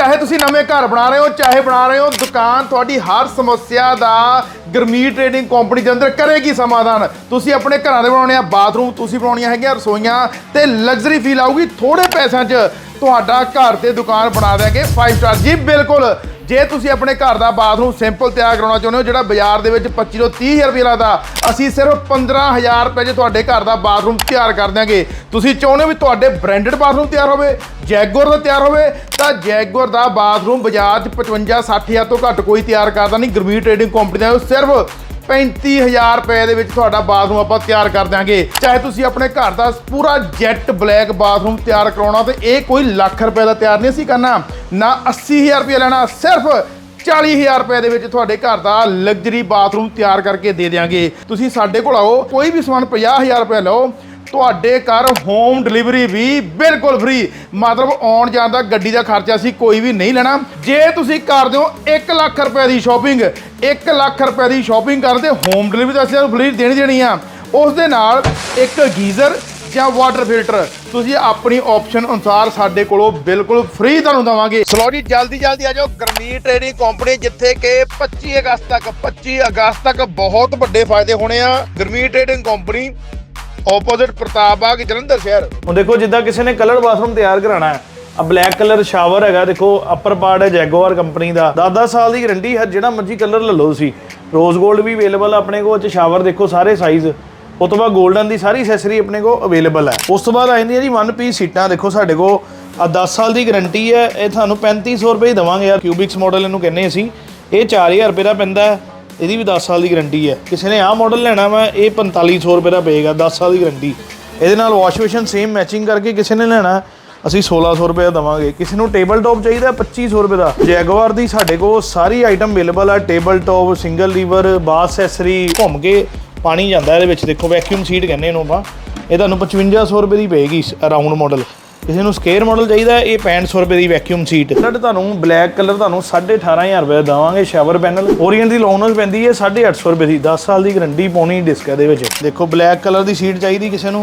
ਚਾਹੇ ਤੁਸੀਂ ਨਵੇਂ ਘਰ ਬਣਾ ਰਹੇ ਹੋ, ਚਾਹੇ ਬਣਾ ਰਹੇ ਹੋ, ਦੁਕਾਨ ਤੁਹਾਡੀ ਹਰ ਸਮੱਸਿਆ ਦਾ ਗਰਮੀ ਟ੍ਰੇਡਿੰਗ ਕੰਪਨੀ ਦੇ ਅੰਦਰ ਕਰੇਗੀ ਸਮਾਧਾਨ। ਤੁਸੀਂ ਆਪਣੇ ਘਰਾਂ ਦੇ ਬਣਾਉਣੇ ਆ, ਬਾਥਰੂਮ ਤੁਸੀਂ ਬਣਾਉਣੀਆਂ ਹੈਗੀਆਂ, ਰਸੋਈਆਂ, ਤੇ ਲਗਜ਼ਰੀ ਫੀਲ ਆਊਗੀ ਥੋੜੇ ਪੈਸਿਆਂ 'ਚ। ਤੁਹਾਡਾ ਘਰ ਤੇ ਦੁਕਾਨ ਬਣਾ ਦੇਗੇ 5 ਸਟਾਰ ਜੀ, ਬਿਲਕੁਲ। ਜੇ ਤੁਸੀਂ ਆਪਣੇ ਘਰ ਦਾ ਬਾਥਰੂਮ ਸਿੰਪਲ ਤਿਆਰ ਕਰਾਉਣਾ ਚਾਹੁੰਦੇ ਹੋ, ਜਿਹੜਾ ਬਾਜ਼ਾਰ ਦੇ ਵਿੱਚ 25 ਤੋਂ 30 ਹਜ਼ਾਰ ਰੁਪਏ ਲੱਗਦਾ, ਅਸੀਂ ਸਿਰਫ 15000 ਰੁਪਏ 'ਚ ਤੁਹਾਡੇ ਘਰ ਦਾ ਬਾਥਰੂਮ ਤਿਆਰ ਕਰ ਦਿਆਂਗੇ। ਤੁਸੀਂ ਚਾਹੁੰਦੇ ਹੋ ਵੀ ਤੁਹਾਡੇ ਬ੍ਰਾਂਡਡ ਬਾਥਰੂਮ ਤਿਆਰ ਹੋਵੇ ਜੈਗੁਅਰ ਦਾ ਤਿਆਰ ਹੋਵੇ, ਤਾਂ ਜੈਗੁਅਰ ਦਾ ਬਾਥਰੂਮ ਬਾਜ਼ਾਰ 'ਚ 55 60000 ਤੋਂ ਘੱਟ ਕੋਈ ਤਿਆਰ ਕਰਦਾ ਨਹੀਂ। ਗਰਮੀ ਟ੍ਰੇਡਿੰਗ ਕੰਪਨੀ ਦਾ ਸਿਰਫ 35000 ਰੁਪਏ ਦੇ ਵਿੱਚ ਤੁਹਾਡਾ ਬਾਥਰੂਮ ਆਪਾਂ ਤਿਆਰ ਕਰ ਦਿਆਂਗੇ। ਚਾਹੇ ਤੁਸੀਂ ਆਪਣੇ ਘਰ ਦਾ ਪੂਰਾ ਜੈਟ ਬਲੈਕ ਬਾਥਰੂਮ ਤਿਆਰ ਕਰਾਉਣਾ ਤੇ ਇਹ ਕੋਈ ਲੱਖ ਰੁਪਏ ਦਾ ਤਿਆਰ ਨਹੀਂ ਅਸੀਂ ਕਰਨਾ। ਨਾ 80000 ਰੁਪਏ ਲੈਣਾ, ਸਿਰਫ 40000 ਰੁਪਏ ਦੇ ਵਿੱਚ ਤੁਹਾਡੇ ਘਰ ਦਾ ਲਗਜ਼ਰੀ ਬਾਥਰੂਮ ਤਿਆਰ ਕਰਕੇ ਦੇ ਦਿਆਂਗੇ। ਤੁਸੀਂ ਸਾਡੇ ਕੋਲ ਆਓ, ਕੋਈ ਵੀ ਸਮਾਨ 50000 ਰੁਪਏ ਲਓ ਤੁਹਾਡੇ ਘਰ ਹੋਮ ਡਿਲੀਵਰੀ ਵੀ ਬਿਲਕੁਲ ਫ੍ਰੀ ਮਤਲਬ ਆਉਣ ਜਾਣ ਦਾ ਗੱਡੀ ਦਾ ਖਰਚਾ ਅਸੀਂ ਕੋਈ ਵੀ ਨਹੀਂ ਲੈਣਾ। ਜੇ ਤੁਸੀਂ ਕਰਦੇ ਹੋ 1 ਲੱਖ ਰੁਪਏ ਦੀ ਸ਼ਾਪਿੰਗ 1 ਲੱਖ ਰੁਪਏ ਦੀ ਸ਼ਾਪਿੰਗ ਕਰਦੇ ਹੋਮ ਡਿਲੀਵਰੀ ਤਾਂ ਅਸੀਂ ਤੁਹਾਨੂੰ ਫ੍ਰੀ ਦੇਣੀ ਦੇਣੀ ਆ। ਉਸ ਦੇ ਨਾਲ ਇੱਕ ਗੀਜ਼ਰ ਜਾਂ ਵਾਟਰ ਫਿਲਟਰ ਤੁਸੀਂ ਆਪਣੀ ਆਪਸ਼ਨ ਅਨੁਸਾਰ ਸਾਡੇ ਕੋਲੋਂ ਬਿਲਕੁਲ ਫ੍ਰੀ ਤੁਹਾਨੂੰ ਦਵਾਂਗੇ। ਸਲੋ ਜੀ, ਜਲਦੀ ਜਲਦੀ ਆ ਜਾਓ। ਗਰਮੀ ਟ੍ਰੇਡਿੰਗ ਕੰਪਨੀ ਜਿੱਥੇ ਕਿ 25 ਅਗਸਤ ਤੱਕ 25 ਅਗਸਤ ਤੱਕ ਬਹੁਤ ਵੱਡੇ ਫਾਇਦੇ ਹੋਣੇ ਆ। Garmi trading company opposite Pratap Bagh Jalandhar ਸ਼ਹਿਰ। ਹੁਣ ਦੇਖੋ, ਜਿੱਦਾਂ ਕਿਸੇ ਨੇ ਕਲਰ ਬਾਥਰੂਮ ਤਿਆਰ ਕਰਾਣਾ ਹੈ ਆ ਬਲੈਕ ਕਲਰ ਸ਼ਾਵਰ ਹੈਗਾ, ਦੇਖੋ ਅਪਰ ਪਾਰਟ ਹੈ ਜੈਗੁਆਰ ਕੰਪਨੀ ਦਾ 10-10 ਸਾਲ ਦੀ ਗਾਰੰਟੀ ਹੈ, ਜਿਹੜਾ ਮਰਜ਼ੀ ਕਲਰ ਲੈ ਲਓ ਤੁਸੀਂ। ਰੋਜ਼ 골ਡ ਵੀ ਅਵੇਲੇਬਲ ਆਪਣੇ ਕੋਲ ਚ ਸ਼ਾਵਰ ਦੇਖੋ ਸਾਰੇ ਸਾਈਜ਼ ਉਸ ਤੋਂ ਬਾਅਦ 골ਡਨ ਦੀ ਸਾਰੀ ਐਕਸੈਸਰੀ ਆਪਣੇ ਕੋਲ ਅਵੇਲੇਬਲ ਹੈ। ਉਸ ਤੋਂ ਬਾਅਦ ਆ ਜਾਂਦੀਆਂ ਜੀ 1 ਪੀਸ ਸੀਟਾਂ, ਦੇਖੋ ਸਾਡੇ ਕੋਲ। ਆ 10 ਸਾਲ ਦੀ ਗਾਰੰਟੀ ਹੈ, ਇਹ ਤੁਹਾਨੂੰ 3500 ਰੁਪਏ ਹੀ ਦੇਵਾਂਗੇ ਯਾਰ ਕਿਊਬਿਕਸ ਮਾਡਲ ਇਹਨੂੰ ਕਹਿੰਦੇ ਅਸੀਂ। ਇਹ 4000 ਰੁਪਏ ਦਾ ਪੈਂਦਾ ਹੈ। ਇਹਦੀ ਵੀ 10 ਸਾਲ ਦੀ ਗਾਰੰਟੀ ਹੈ। ਕਿਸੇ ਨੇ ਆਹ ਮਾਡਲ ਲੈਣਾ ਵਾ, ਇਹ 4500 ਰੁਪਏ ਦਾ ਪਏਗਾ 10 ਸਾਲ ਦੀ ਗਾਰੰਟੀ। ਇਹਦੇ ਨਾਲ ਵਾਸ਼ ਬੇਸ਼ਨ ਸੇਮ ਮੈਚਿੰਗ ਕਰਕੇ ਕਿਸੇ ਨੇ ਲੈਣਾ, ਅਸੀਂ 1600 ਰੁਪਏ ਦਾ ਦਵਾਂਗੇ। ਕਿਸੇ ਨੂੰ ਟੇਬਲ ਟੌਪ ਚਾਹੀਦਾ 2500 ਰੁਪਏ ਦਾ। ਜੈਗਵਾਰ ਦੀ ਸਾਡੇ ਕੋਲ ਸਾਰੀ ਆਈਟਮ ਅਵੇਲੇਬਲ ਆ ਟੇਬਲ ਟੌਪ ਸਿੰਗਲ ਲੀਵਰ ਬਾਸ ਐਸਰੀ ਘੁੰਮ ਕੇ ਪਾਣੀ ਜਾਂਦਾ ਇਹਦੇ ਵਿੱਚ। ਦੇਖੋ ਵੈਕਿਊਮ ਸੀਟ ਕਹਿੰਦੇ ਇਹਨੂੰ ਆਪਾਂ। ਇਹ ਤੁਹਾਨੂੰ 5500 ਰੁਪਏ ਦੀ ਪਏਗੀ ਰਾਉਂਡ ਮਾਡਲ ਕਿਸੇ ਨੂੰ ਸਕੇਅਰ ਮਾਡਲ ਚਾਹੀਦਾ ਇਹ 6500 ਰੁਪਏ ਦੀ ਵੈਕਿਊਮ ਸੀਟ ਜਿਹੜਾ ਤੁਹਾਨੂੰ ਬਲੈਕ ਕਲਰ ਤੁਹਾਨੂੰ 18500 ਰੁਪਏ ਦਾ ਦੇਵਾਂਗੇ ਸ਼ਾਵਰ ਪੈਨਲ ਓਰੀਐਂਟ ਦੀ ਲੋਨਸ ਪੈਂਦੀ ਹੈ 850 ਰੁਪਏ ਦੀ 10 ਸਾਲ ਦੀ ਗਾਰੰਟੀ ਪਾਉਣੀ ਡਿਸਕ ਇਹਦੇ ਵਿੱਚ। ਦੇਖੋ ਬਲੈਕ ਕਲਰ ਦੀ ਸੀਟ ਚਾਹੀਦੀ ਕਿਸੇ ਨੂੰ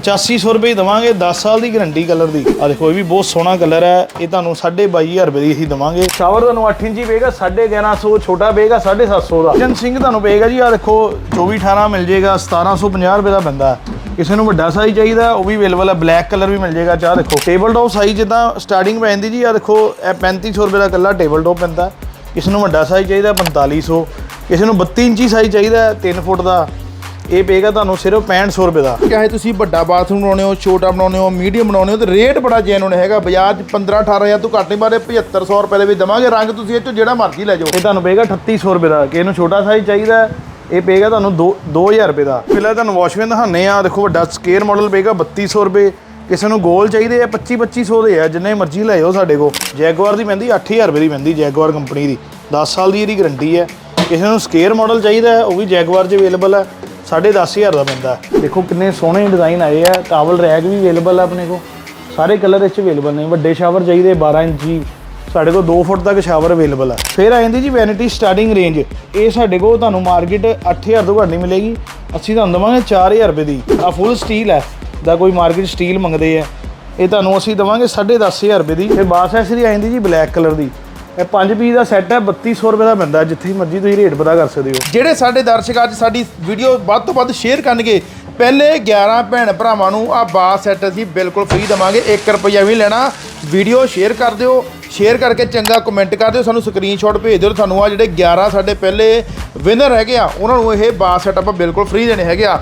8500 ਰੁਪਏ ਦੀ ਦੇਵਾਂਗੇ 10 ਸਾਲ ਦੀ ਗਾਰੰਟੀ ਕਲਰ ਦੀ। ਆ ਦੇਖੋ ਇਹ ਵੀ ਬਹੁਤ ਸੋਹਣਾ ਕਲਰ ਹੈ ਇਹ ਤੁਹਾਨੂੰ 22500 ਰੁਪਏ ਦੀ ਅਸੀਂ ਦੇਵਾਂਗੇ। ਸ਼ਾਵਰ ਤੁਹਾਨੂੰ 8 ਇੰਚੀ ਪਏਗਾ 1150 ਛੋਟਾ ਪਏਗਾ 750 ਦਾ। ਕਿਚਨ ਸਿੰਕ ਤੁਹਾਨੂੰ ਪਏਗਾ ਜੀ ਆ ਦੇਖੋ 2418 ਮਿਲ ਜਾਏਗਾ 1750 ਰੁਪਏ ਦਾ ਹੈ। ਕਿਸੇ ਨੂੰ ਵੱਡਾ ਸਾਈਜ਼ ਚਾਹੀਦਾ ਉਹ ਵੀ ਅਵੇਲੇਬਲ ਹੈ ਬਲੈਕ ਕਲਰ ਵੀ ਮਿਲ ਜਾਏਗਾ। ਚਾਹ ਦੇਖੋ ਟੇਬਲ ਟੌਪ ਸਾਈਜ਼ ਜਿੱਦਾਂ ਸਟਾਰਟਿੰਗ ਪੈ ਜਾਂਦੀ ਜੀ ਆ ਦੇਖੋ ਇਹ 3500 ਰੁਪਏ ਦਾ ਇਕੱਲਾ ਟੇਬਲ ਟੌਪ ਪੈਂਦਾ। ਕਿਸੇ ਨੂੰ ਵੱਡਾ ਸਾਈਜ਼ ਚਾਹੀਦਾ 4500 ਕਿਸੇ ਨੂੰ 32 ਇੰਚੀ ਸਾਈਜ਼ ਚਾਹੀਦਾ 3 ਫੁੱਟ ਦਾ। ਇਹ ਪਏਗਾ ਤੁਹਾਨੂੰ ਸਿਰਫ 6500 ਰੁਪਏ ਦਾ। ਚਾਹੇ ਤੁਸੀਂ ਵੱਡਾ ਬਾਥਰੂਮ ਬਣਾਉਣੇ ਹੋ ਛੋਟਾ ਬਣਾਉਣੇ ਹੋ ਮੀਡੀਅਮ ਬਣਾਉਣੇ ਹੋ ਤੇ ਰੇਟ ਬੜਾ ਜੈਨੂਨ ਹੈਗਾ। ਬਾਜ਼ਾਰ 'ਚ 15 18000 ਤੋਂ ਘੱਟ ਨਹੀਂ ਬਾਰੇ 7500 ਰੁਪਏ ਦੇ ਵਿੱਚ ਦਵਾਂਗੇ। ਰੰਗ ਤੁਸੀਂ ਇਹ ਚੋਂ ਜਿਹੜਾ ਮਰਜ਼ੀ ਲੈ ਜਾਓ। ਇਹ ਤੁਹਾਨੂੰ ਪਏਗਾ 3800 ਰੁਪਏ ਦਾ। ਕਿ ਇਹਨੂੰ ਛੋਟਾ ਸਾਈਜ਼ ਚਾਹੀਦਾ ਇਹ ਪਏਗਾ ਤੁਹਾਨੂੰ 2 2000 ਰੁਪਏ ਦਾ। ਪਹਿਲਾਂ ਤੁਹਾਨੂੰ ਵਾਸ਼ਮੈਨ ਦਿਖਾਉਂਦੇ ਆ ਦੇਖੋ ਵੱਡਾ ਸਕੇਅਰ ਮਾਡਲ ਪਏਗਾ 3200 ਰੁਪਏ। ਕਿਸੇ ਨੂੰ ਗੋਲ ਚਾਹੀਦੇ ਆ 25 2500 ਦੇ ਆ ਜਿੰਨੇ ਮਰਜ਼ੀ ਲੈ ਜਾਓ ਸਾਡੇ ਕੋਲ। ਜੈਗੁਆਰ ਦੀ ਪੈਂਦੀ 8000 ਰੁਪਏ ਦੀ ਪੈਂਦੀ ਜੈਗੁਆਰ ਕੰਪਨੀ ਦੀ। 10 ਸਾਲ ਦੀ ਇਹਦੀ ਗਾਰੰਟੀ ਹੈ। ਕਿਸੇ ਨੂੰ ਸਕੇਅਰ ਮਾਡਲ ਚਾਹੀਦਾ ਹੈ ਉਹ ਵੀ ਜੈਗੁਆਰ 'ਚ ਅਵੇਲੇਬਲ ਹੈ। 10500 ਦਾ ਪੈਂਦਾ। ਦੇਖੋ ਕਿੰਨੇ ਸੋਹਣੇ ਡਿਜ਼ਾਈਨ ਆਏ ਆ। ਟਾਵਲ ਰੈਕ ਵੀ ਅਵੇਲੇਬਲ ਹੈ ਆਪਣੇ ਕੋਲ। ਸਾਰੇ ਕਲਰ ਇਸ 'ਚ ਅਵੇਲੇਬਲ ਨੇ। ਵੱਡੇ ਸ਼ਾਵਰ ਚਾਹੀਦੇ 12 ਇੰਚੀ। ਸਾਡੇ ਕੋਲ 2 ਫੁੱਟ ਤੱਕ ਸ਼ਾਵਰ ਅਵੇਲੇਬਲ ਹੈ ਫਿਰ ਆ ਜਾਂਦੀ ਜੀ ਵੈਨਿਟੀ ਸਟਾਰਟਿੰਗ ਰੇਂਜ ਇਹ ਸਾਡੇ ਕੋਲ ਤੁਹਾਨੂੰ ਮਾਰਕੀਟ 8000 ਤੋਂ ਘੱਟ ਨਹੀਂ ਮਿਲੇਗੀ। ਅਸੀਂ ਤੁਹਾਨੂੰ ਦਵਾਂਗੇ 4000 ਰੁਪਏ ਦੀ। ਆ ਫੁੱਲ ਸਟੀਲ ਹੈ ਦਾ ਕੋਈ ਮਾਰਕੀਟ ਸਟੀਲ ਮੰਗਦੇ ਆ। ਇਹ ਤੁਹਾਨੂੰ ਅਸੀਂ ਦਵਾਂਗੇ 10500 ਰੁਪਏ ਦੀ। ਫਿਰ ਬਾਸ ਐਸਰੀ ਆ ਜਾਂਦੀ ਜੀ ਬਲੈਕ ਕਲਰ ਦੀ। ਇਹ 5 ਪੀਸ ਦਾ ਸੈੱਟ ਹੈ 3200 ਰੁਪਏ ਦਾ ਪੈਂਦਾ ਜਿੱਥੇ ਮਰਜ਼ੀ ਤੁਸੀਂ ਰੇਟ ਪਤਾ ਕਰ ਸਕਦੇ ਹੋ। ਜਿਹੜੇ ਸਾਡੇ ਦਰਸ਼ਕ ਅੱਜ ਸਾਡੀ ਵੀਡੀਓ ਵੱਧ ਤੋਂ ਵੱਧ ਸ਼ੇਅਰ ਕਰਨਗੇ ਪਹਿਲੇ 11 ਭੈਣ ਭਰਾਵਾਂ ਨੂੰ ਆ ਬਾਸ ਸੈੱਟ ਅਸੀਂ ਬਿਲਕੁਲ ਫ੍ਰੀ ਦਵਾਂਗੇ। 1 ਰੁਪਈਆ ਵੀ ਲੈਣਾ। ਵੀਡੀਓ ਸ਼ੇਅਰ ਕਰ ਦਿਓ। ਸ਼ੇਅਰ ਕਰਕੇ ਚੰਗਾ ਕਮੈਂਟ ਕਰ ਦਿਓ। ਸਾਨੂੰ ਸਕਰੀਨਸ਼ਾਟ ਭੇਜ ਦਿਓ ਤੁਹਾਨੂੰ ਆ ਜਿਹੜੇ 11 ਸਾਡੇ ਪਹਿਲੇ ਵਿਨਰ ਹੈਗੇ ਆ, ਉਹਨਾਂ ਨੂੰ ਇਹ ਬਾਸ ਸੈੱਟ ਆਪਾਂ ਬਿਲਕੁਲ ਫ੍ਰੀ ਦੇਣੇ ਹੈਗੇ ਆ।